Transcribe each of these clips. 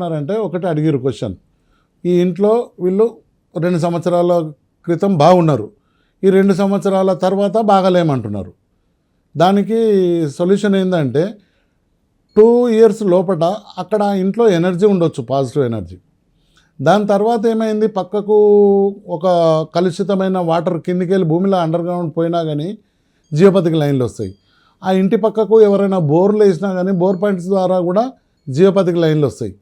ఏమంటున్నారంటే ఒకటి అడిగిరు క్వశ్చన్. ఈ ఇంట్లో వీళ్ళు రెండు సంవత్సరాల క్రితం బాగున్నారు. ఈ రెండు సంవత్సరాల తర్వాత బాగలేమంటున్నారు. దానికి సొల్యూషన్ ఏంటంటే టూ ఇయర్స్ లోపల అక్కడ ఇంట్లో ఎనర్జీ ఉండొచ్చు పాజిటివ్ ఎనర్జీ. దాని తర్వాత ఏమైంది? పక్కకు ఒక కలుషితమైన వాటర్ కిందికి వెళ్ళి భూమిలో అండర్ గ్రౌండ్ పోయినా కానీ జియోపతికి లైన్లు వస్తాయి. ఆ ఇంటి పక్కకు ఎవరైనా బోర్లు వేసినా కానీ బోర్ పాయింట్స్ ద్వారా కూడా జియోపతికి లైన్లు వస్తాయి.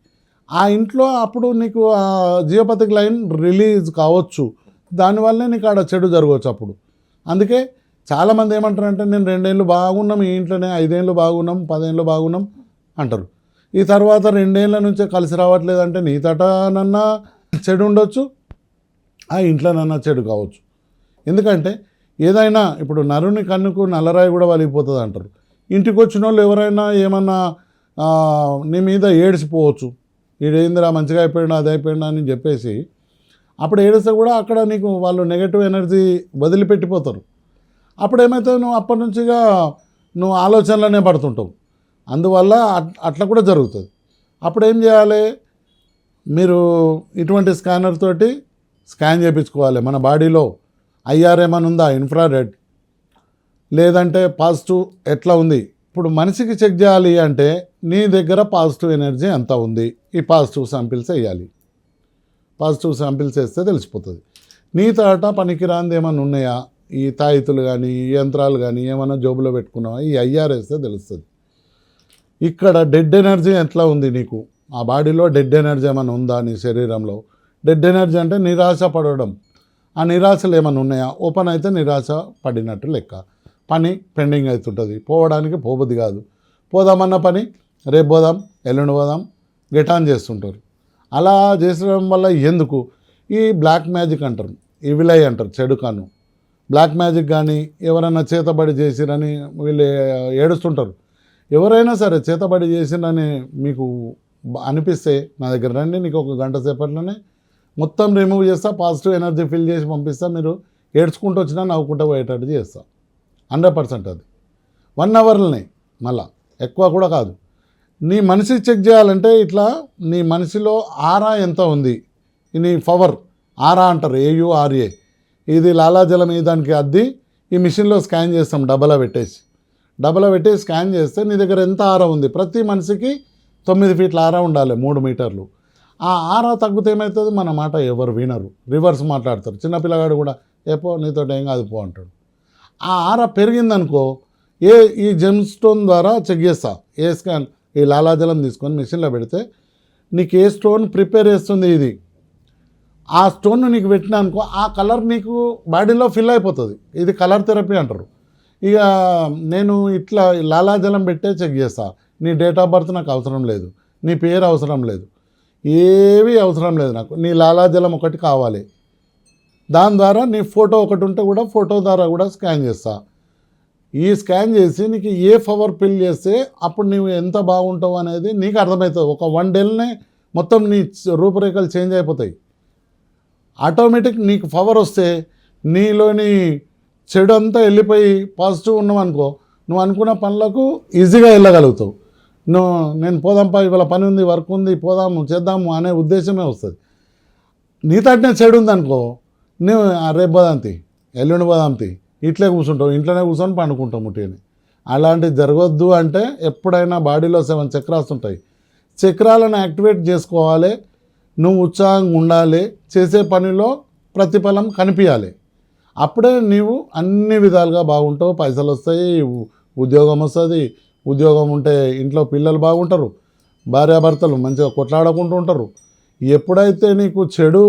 ఆ ఇంట్లో అప్పుడు నీకు ఆ జియోపతిక్ లైన్ రిలీజ్ కావచ్చు. దానివల్లే నీకు ఆడ చెడు జరగవచ్చు అప్పుడు. అందుకే చాలామంది ఏమంటారంటే నేను రెండేళ్ళు బాగున్నాం ఈ ఇంట్లోనే ఐదేళ్ళు బాగున్నాం పదేళ్ళు బాగున్నాం అంటారు. ఈ తర్వాత రెండేళ్ళ నుంచే కలిసి రావట్లేదు అంటే నీ తటనన్నా చెడు ఉండొచ్చు ఆ ఇంట్లోనన్నా చెడు కావచ్చు. ఎందుకంటే ఏదైనా ఇప్పుడు నరుని కన్నుకు నల్లరాయి కూడా వలిగిపోతుంది అంటారు ఇంటికి వచ్చిన వాళ్ళు ఎవరైనా ఏమన్నా నీ మీద ఏడిసిపోవచ్చు ఈడేందిరా మంచిగా అయిపోయినా అది అయిపోయినా అని చెప్పేసి అప్పుడు ఏడిస్తే కూడా అక్కడ నీకు వాళ్ళు నెగటివ్ ఎనర్జీ వదిలిపెట్టిపోతారు. అప్పుడు ఏమైతే నువ్వు అప్పటి నుంచిగా నువ్వు ఆలోచనలనే పడుతుంటావు. అందువల్ల అట్- అట్లా కూడా జరుగుతుంది. అప్పుడు ఏం చేయాలి? మీరు ఇటువంటి స్కానర్ తోటి స్కాన్ చేయించుకోవాలి. మన బాడీలో ఐఆర్ ఏమైనా ఉందా? ఇన్ఫ్రారెడ్. లేదంటే పాజిటివ్ ఎట్లా ఉంది? ఇప్పుడు మనిషికి చెక్ చేయాలి అంటే నీ దగ్గర పాజిటివ్ ఎనర్జీ ఎంత ఉంది? ఈ పాజిటివ్ శాంపిల్స్ వేయాలి. పాజిటివ్ శాంపిల్స్ వేస్తే తెలిసిపోతుంది. నీ తాట పనికిరాంది ఏమైనా ఉన్నాయా? ఈ తాయితులు కానీ ఈ యంత్రాలు కానీ ఏమైనా జోబులో పెట్టుకున్నావా? ఈ ఐఆర్ వేస్తే తెలుస్తుంది. ఇక్కడ డెడ్ ఎనర్జీ ఎట్లా ఉంది నీకు? ఆ బాడీలో డెడ్ ఎనర్జీ ఏమైనా ఉందా నీ శరీరంలో? డెడ్ ఎనర్జీ అంటే నిరాశ పడడం. ఆ నిరాశలు ఏమైనా ఉన్నాయా? ఓపెన్ అయితే నిరాశ పడినట్టు లెక్క. పని పెండింగ్ అవుతుంటుంది. పోవడానికి పోబుద్ది కాదు. పోదామన్న పని రేపు పోదాం ఎల్లుండి పోదాం గెటాన్ చేస్తుంటారు. అలా చేసడం వల్ల ఎందుకు? ఈ బ్లాక్ మ్యాజిక్ అంటారు. ఈ విలై అంటారు చెడు కాను బ్లాక్ మ్యాజిక్ కానీ ఎవరైనా చేతబడి చేసిరని వీళ్ళు ఏడుస్తుంటారు. ఎవరైనా సరే చేతబడి చేసిరని మీకు అనిపిస్తే నా దగ్గర రండి నీకు ఒక గంట సేపట్లోనే మొత్తం రిమూవ్ చేస్తా పాజిటివ్ ఎనర్జీ ఫిల్ చేసి పంపిస్తా మీరు ఏడ్చుకుంటూ వచ్చినా నవ్వుకుంటూ పోయేటట్టు చేస్తా. హండ్రెడ్ పర్సెంట్ అది. వన్ అవర్లోనే మళ్ళా. ఎక్కువ కూడా కాదు. నీ మనిషి చెక్ చేయాలంటే ఇట్లా నీ మనిషిలో ఆరా ఎంత ఉంది? నీ పవర్. ఆరా అంటారు. ఏయుఆర్ఏ ఇది లాలాజలం ఈ దానికి అద్ది? ఈ మిషన్లో స్కాన్ చేస్తాం. డబ్బలా పెట్టేసి. డబ్బలా పెట్టి స్కాన్ చేస్తే నీ దగ్గర ఎంత ఆరా ఉంది? ప్రతి మనిషికి తొమ్మిది ఫీట్ల ఆరా ఉండాలి మూడు మీటర్లు. ఆ ఆరా తగ్గితే ఏమవుతుంది మన మాట ఎవరు వినరు. రివర్స్ మాట్లాడతారు. చిన్నపిల్లగాడు కూడా ఏపో నీతో ఏం కాదు పో అంటాడు. ఆ ఆర పెరిగిందనుకో ఏ ఈ జెమ్ స్టోన్ ద్వారా చెక్ చేస్తా. ఏ స్కాన్? ఈ లాలాజలం తీసుకొని మిషన్లో పెడితే నీకు ఏ స్టోన్ ప్రిపేర్ చేస్తుంది ఇది? ఆ స్టోన్ నీకు పెట్టినా అనుకో ఆ కలర్ నీకు బాడీలో ఫిల్ అయిపోతుంది. ఇది కలర్ థెరపీ అంటారు. ఇక నేను ఇట్లా లాలాజలం పెట్టే చెక్ చేస్తా. నీ డేట్ ఆఫ్ బర్త్ నాకు అవసరం లేదు. నీ పేరు అవసరం లేదు. ఏవి అవసరం లేదు నాకు. నీ లాలాజలం ఒకటి కావాలి. దాని ద్వారా నీ ఫోటో ఒకటి ఉంటే కూడా ఫోటో ద్వారా కూడా స్కాన్ చేస్తాను ఈ స్కాన్ చేసి నీకు ఏ పవర్ ఫిల్ చేస్తే అప్పుడు నువ్వు ఎంత బాగుంటావు అనేది నీకు అర్థమవుతుంది. ఒక వన్ డేలోనే మొత్తం నీ రూపురేఖలు చేంజ్ అయిపోతాయి. ఆటోమేటిక్ నీకు పవర్ వస్తే నీలోని చెడు అంతా వెళ్ళిపోయి పాజిటివ్ ఉన్నావు అనుకో నువ్వు అనుకున్న పనులకు ఈజీగా వెళ్ళగలుగుతావు. నువ్వు నేను పోదాంపా ఇవాళ పని ఉంది వర్క్ ఉంది పోదాము చేద్దాము అనే ఉద్దేశమే వస్తుంది. నీ తట్టిన చెడు ఉందనుకో నువ్వు "ఆ, రేపు పోదాంతి ఎల్లుండి పోదాంతి ఇట్లే కూర్చుంటావు ఇంట్లోనే కూర్చొని పండుకుంటాం ముట్టిని అలాంటివి జరగొద్దు అంటే ఎప్పుడైనా బాడీలో సెవెన్ చక్రాలు ఉంటాయి. చక్రాలను యాక్టివేట్ చేసుకోవాలి నువ్వు ఉత్సాహంగా ఉండాలి చేసే పనిలో ప్రతిఫలం కనిపించాలి. అప్పుడే నీవు అన్ని విధాలుగా బాగుంటావు పైసలు వస్తాయి ఉద్యోగం వస్తుంది. ఉద్యోగం ఉంటే ఇంట్లో పిల్లలు బాగుంటారు భార్యాభర్తలు మంచిగా కొట్లాడుకుంటూ ఉంటారు. ఎప్పుడైతే నీకు చెడు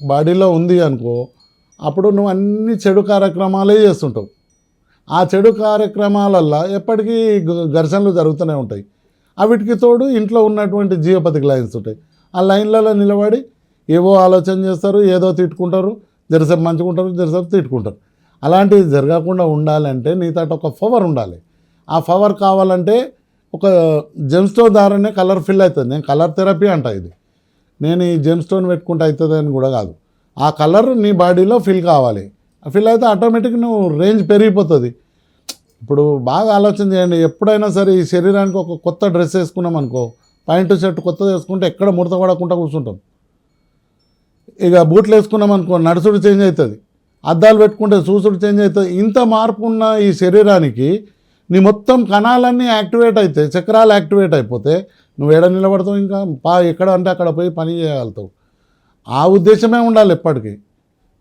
బాడీలో ఉంది అనుకో అప్పుడు నువ్వు అన్ని చెడు కార్యక్రమాలే చేస్తుంటావు. ఆ చెడు కార్యక్రమాలల్లో ఎప్పటికీ గ- ఘర్షణలు జరుగుతూనే ఉంటాయి. అవిటికి తోడు ఇంట్లో ఉన్నటువంటి జియోపతిక్ లైన్స్ ఉంటాయి. ఆ లైన్లలో నిలబడి ఏవో ఆలోచన చేస్తారు ఏదో తిట్టుకుంటారు జరసేపు మంచుకుంటారు జరసేపు తిట్టుకుంటారు. అలాంటివి జరగకుండా ఉండాలంటే నీ తట ఒక పవర్ ఉండాలి. ఆ పవర్ కావాలంటే ఒక జెమ్స్టోన్ ద్వారానే కలర్ ఫిల్ అవుతుంది. నేను కలర్ థెరపీ అంట ఇది. నేను ఈ జెమ్స్టోన్ పెట్టుకుంటే అవుతుంది అని కూడా కాదు. ఆ కలర్ నీ బాడీలో ఫిల్ కావాలి. ఫిల్ అయితే ఆటోమేటిక్ నువ్వు రేంజ్ పెరిగిపోతుంది. ఇప్పుడు బాగా ఆలోచన చేయండి. ఎప్పుడైనా సరే ఈ శరీరానికి ఒక కొత్త డ్రెస్ వేసుకున్నాం అనుకో పాయింట్ షర్ట్ కొత్తది వేసుకుంటే ఎక్కడ ముడత పడకుండా కూర్చుంటాం. ఇక బూట్లు వేసుకున్నాం అనుకో నడుసుడు చేంజ్ అవుతుంది అద్దాలు పెట్టుకుంటే చూసుడు చేంజ్ అవుతుంది ఇంత మార్పు ఉన్న ఈ శరీరానికి నీ మొత్తం కణాలన్నీ యాక్టివేట్ అవుతాయి చక్రాలు యాక్టివేట్ అయిపోతే నువ్వు ఎడ నిలబడతావు ఇంకా? పా ఎక్కడ అంటే అక్కడ పోయి పని చేయగలుగుతావు. ఆ ఉద్దేశమే ఉండాలి ఎప్పటికీ.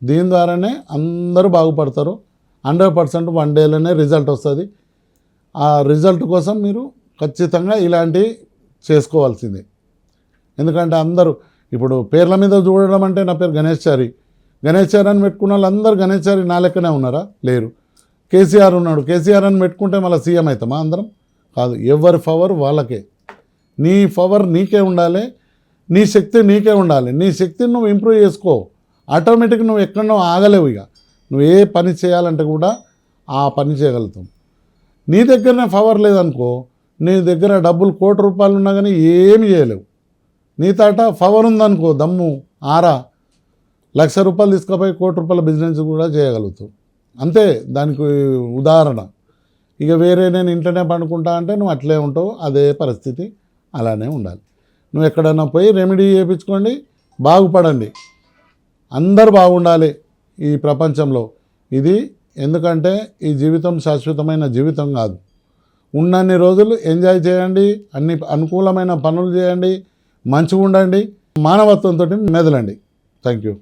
దీని ద్వారానే అందరూ బాగుపడతారు. హండ్రెడ్ పర్సెంట్ వన్ డేలోనే రిజల్ట్ వస్తుంది. ఆ రిజల్ట్ కోసం మీరు ఖచ్చితంగా ఇలాంటివి చేసుకోవాల్సిందే. ఎందుకంటే అందరూ ఇప్పుడు పేర్ల మీద చూడడం అంటే నా పేరు గణేష్ చారి. గణేష్ చారి అని పెట్టుకున్న వాళ్ళందరూ గణేష్ చారి నా లెక్కనే ఉన్నారా? లేరు. కేసీఆర్ ఉన్నాడు. కేసీఆర్ అని పెట్టుకుంటే మళ్ళీ సీఎం అవుతామా అందరం? కాదు. ఎవరి పవర్ వాళ్ళకే. నీ పవర్ నీకే ఉండాలి. నీ శక్తి నీకే ఉండాలి. నీ శక్తిని నువ్వు ఇంప్రూవ్ చేసుకో. ఆటోమేటిక్ నువ్వు ఎక్కడో ఆగలేవు ఇక. నువ్వు ఏ పని చేయాలంటే కూడా ఆ పని చేయగలుగుతాం నీ దగ్గరనే పవర్ లేదనుకో నీ దగ్గర డబ్బులు కోటి రూపాయలు ఉన్నా కానీ ఏమి చేయలేవు. నీ తాట పవర్ ఉందనుకో దమ్ము ఆరా లక్ష రూపాయలు తీసుకుపోయి కోటి రూపాయల బిజినెస్ కూడా చేయగలుగుతావు. అంతే దానికి ఉదాహరణ. ఇక వేరే నేను ఇంట్లోనే పండుకుంటా అంటే నువ్వు అట్లే ఉంటావు అదే పరిస్థితి అలానే ఉండాలి. నువ్వు ఎక్కడైనా పోయి రెమెడీ చేయించుకోండి బాగుపడండి. అందరు బాగుండాలి ఈ ప్రపంచంలో. ఇది ఎందుకంటే ఈ జీవితం శాశ్వతమైన జీవితం కాదు. ఉన్నన్ని రోజులు ఎంజాయ్ చేయండి అన్ని అనుకూలమైన పనులు చేయండి మంచిగా ఉండండి మానవత్వంతో మెదలండి. Thank you